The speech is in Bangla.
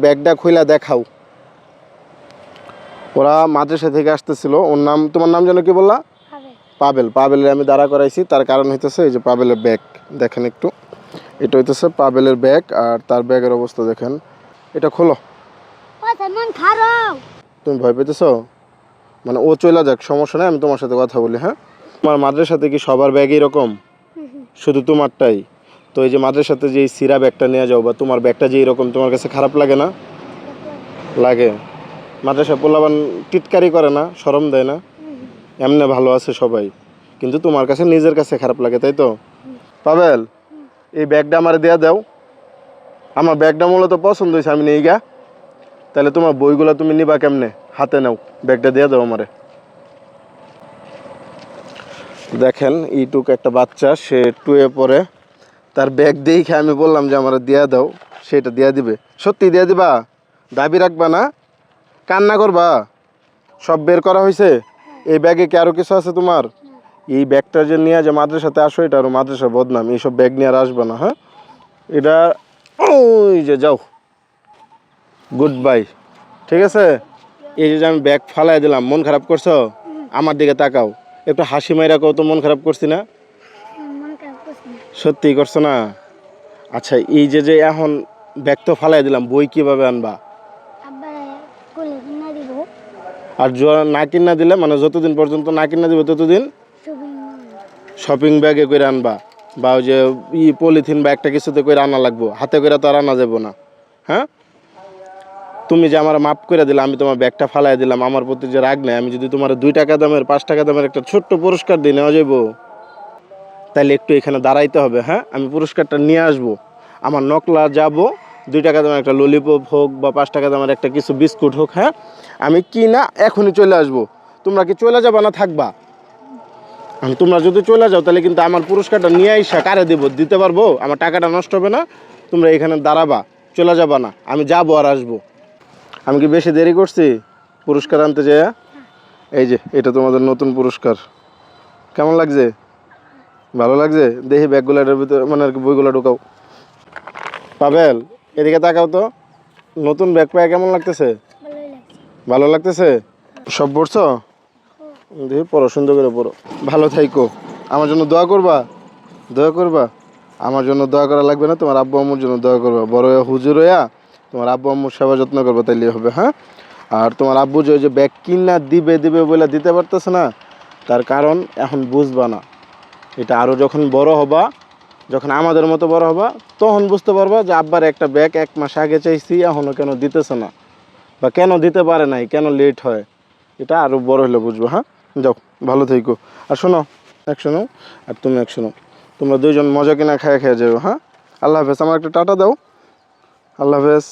ব্যাগটা খুইলা দেখাও। ওরা মাদ্রাসা থেকে আসতেছিল। ওর নাম তোমার নাম যেন কি বললা? পাবেল। পাবেলের আমি দাঁড়া করাইছি। তার কারণ হইতেছে এই যে পাবেলের ব্যাগ। দেখেন একটু। এটা হইতেছে পাবেলের ব্যাগ আর তার ব্যাগের অবস্থা দেখেন। এটা খোলো। তুমি ভয় পেতেছো? মানে ও চলে যাক সমস্যা নেই আমি তোমার সাথে কথা বলি হ্যাঁ? তোমার মাদ্রাসাতে কি সবার ব্যাগ এরকম? শুধু তোমারটাই? তো এই যে মাদ্রাসাতে যে এই সিরা ব্যাগটা নিয়ে যাও বা তোমার ব্যাগটা যে এরকম, তোমার কাছে খারাপ লাগে না? লাগে। মাদ্রাসা পোলাবান টিটকারি করে না শরম দেয় না? এমনি ভালো আছে সবাই। কিন্তু তোমার কাছে নিজের কাছে খারাপ লাগে, তাই তো? পাবেল, এই ব্যাগটা আমার দেয়া দাও। আমার ব্যাগটা মূলত পছন্দ হয়েছে, আমি নেই গা। তাহলে তোমার বইগুলো তুমি নিবা কেমনে? হাতে নাও, ব্যাগটা দিয়ে দাও আমারে। দেখেন ইটুক একটা বাচ্চা, সে টুয়ে পরে তার ব্যাগ দেখে আমি বললাম যে আমার দিয়া দাও, সেটা দিয়া দিবে। সত্যি দিয়া দিবা? দাবি রাখবা না? কান্না করবা? সব বের করা হয়েছে এই ব্যাগে কি আরও কিছু আছে তোমার? এই ব্যাগটা যে নিয়ে যে মাদ্রাসাতে আসো, এটা আরও মাদ্রাসা বদনাম। এইসব ব্যাগ নিয়ে আর আসবে না হ্যাঁ? এটা, ওই যে যাও। গুড বাই ঠিক আছে? এই যে আমি ব্যাগ ফালাই দিলাম, মন খারাপ করছ? আমার দিকে তাকাও। একটু হাসি মাইরা কও তো মন খারাপ করছি না মন খারাপ করছি না। সত্যি করছ না? আচ্ছা এই যে যে এখন ব্যাগ তো ফালাই দিলাম বই কীভাবে আনবা? আর না কিনা দিলে মানে যতদিন পর্যন্ত না কিনা দিবে ততদিন শপিং ব্যাগে করে আনবা। বা ওই যে ই পলিথিন বা একটা কিছুতে করে আনা লাগবো। হাতে করে তো আর আনা যাব না। হ্যাঁ? তুমি যে আমার মাপ করে দিলে আমি তোমার ব্যাগটা ফালাই দিলাম আমার প্রতি যে রাগ নেই আমি যদি তোমার দুই টাকা দামের পাঁচ টাকা দামের একটা ছোট্ট পুরস্কার দিয়ে নেওয়া যাব তাহলে একটু এখানে দাঁড়াইতে হবে হ্যাঁ? আমি পুরস্কারটা নিয়ে আসব। আমার নকলা যাব, দুই টাকা দামের একটা ললিপপ হোক বা পাঁচ টাকা দামের একটা কিছু বিস্কুট হোক হ্যাঁ? আমি কি না এখনই চলে আসব। তোমরা কি চলে যাবা না থাকবা? আমি তোমরা যদি চলে যাও, তাহলে কিন্তু আমার পুরস্কারটা নিয়ে আইসা কারে দেবো? দিতে পারব? আমার টাকাটা নষ্ট হবে না। তোমরা এখানে দাঁড়াবা, চলে যাবা না। আমি যাব আর আসব। আমি কি বেশি দেরি করছি পুরস্কার আনতে যে এই যে, এটা তোমাদের নতুন পুরস্কার। কেমন লাগছে? ভালো লাগছে? দেখি ব্যাগগুলো এটার ভিতরে মানে আর কি বইগুলো ঢোকাও। পাবেল এদিকে তাকাও তো। নতুন ব্যাগ পায় কেমন লাগতেছে? ভালো লাগতেছে? সব পড়ছো? দেখি পড়ো সুন্দর করে পড়ো। ভালো থাইকো। আমার জন্য দোয়া করবা? দোয়া করবা? আমার জন্য দোয়া করা লাগবে না? তোমার আব্বু আম্মুর জন্য দোয়া করবা। বড় হয়ে হুজুর হইয়া তোমার আব্বু আম্মুর সেবা যত্ন করবা তাইলে হবে হ্যাঁ? আর তোমার আব্বু যে ওই যে ব্যাগ কিনা দিবে দিবে বলে দিতে পারতেছে না তার কারণ এখন বুঝবা না। এটা আরও যখন বড় হবা, যখন আমাদের মতো বড় হবা, তখন বুঝতে পারবা যে আব্বার একটা ব্যাগ এক মাস আগে চাইছি এখনও কেন দিতেছে না। বা কেন দিতে পারে নাই, কেন লেট হয়, এটা আরও বড় হলে বুঝব হ্যাঁ? যাও, ভালো থেকো। আর শোনো, এক শোনো, আর তুমি এক শোনো। তোমরা দুইজন মজা কিনা খেয়ে খেয়ে যাও হ্যাঁ? আল্লাহ হাফেজ, আমার একটা টাটা দাও। আল্লাহ হাফেজ।